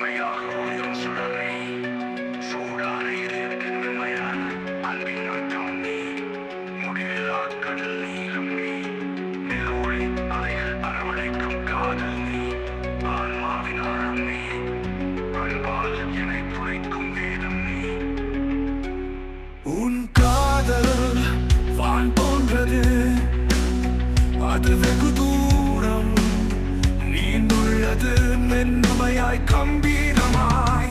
மென்மையாக ஒளிரும் சுடரை சூடான இதயத்தின் மென்மையான அன்பின் அர்த்தம் நீ முடிவில்லா கடல் நீளம் நீ நிலவொளி அலைகள் அரவணைக்கும் காதல் நீ ஆன்மாவின் ஆழம் நீ அன்பால் என்னை வேதம் நீ உன் காதல் வான் போன்றது. அது வெகு தூரம் நீண்டுள்ளது மென்மையாய் கம்பீரமாய்.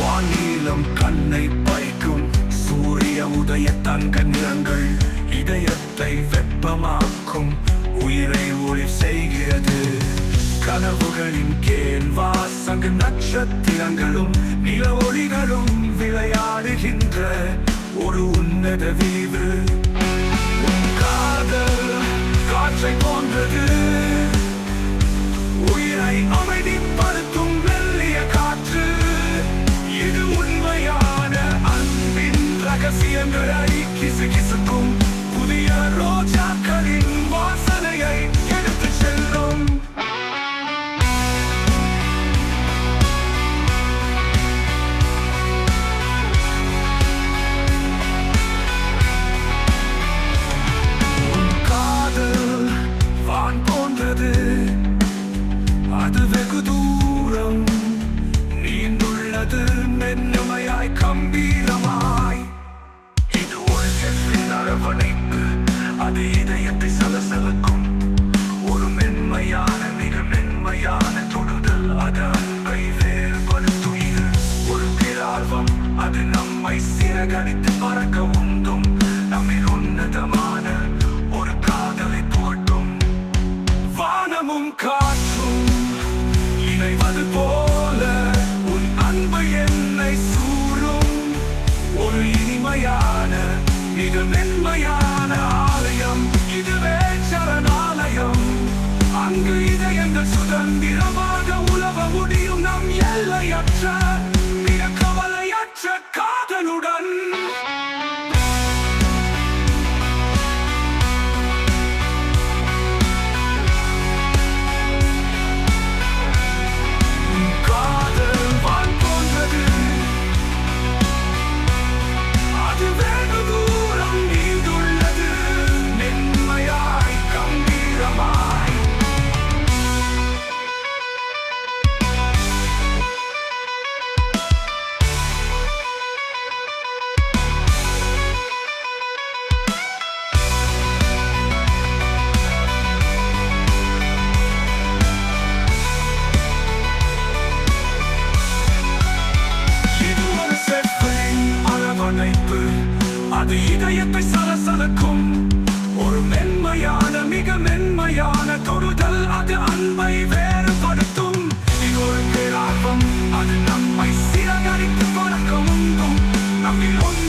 வானீலம் கண்ணை பறிக்கும். சூரிய உதய தங்க நிறங்கள் இதயத்தை வெப்பமாக்கும். உயிரை ஒளி செய்கிறது. கனவுகளின் கேள் வாசங்கு நட்சத்திரங்களும் நில ஒளிகளும் விளையாடுகின்ற ஒரு உன்னத வீவு உன் காதல் காற்றை போன்றது. உயிரை அமைதிப்படுத்தும் மெல்லிய காற்று. இது உண்மையான அன்பின் ரகசியங்களை கிசு கிசுக்கும் அரவணைப்பு அது இதயத்தை சலசலக்கும் ஒரு மென்மையான மிக மென்மையான தொடுதல். அது அன்பை வேறுபடுத்துயிர் ஒரு பேரார்வம் அது நம்மை சிறகடித்து பறக்க உந்தும் நம்மில் உன்னதமான ஒரு காதலை போட்டும் வானமும் காற்றும் இணைவது போல உன் அன்பு என்னை சூழும் ஒரு இனிமையான இது மென்மையான ஆலயம். இதுவே சரணாலயம். அங்கு இதயங்கள் சுதந்திரமாக உலவ முடியும் நம் எல்லையற்ற அது இதயத்தை சலசலக்கும். ஒரு மென்மையான மிக மென்மையான தொடுதல் அது அன்பை வேறுபடுத்தும். இது ஒரு பேரார்வம் அது நம்மை சிறகரித்து பறக்க உண்டும் நம்மில் ஒன்று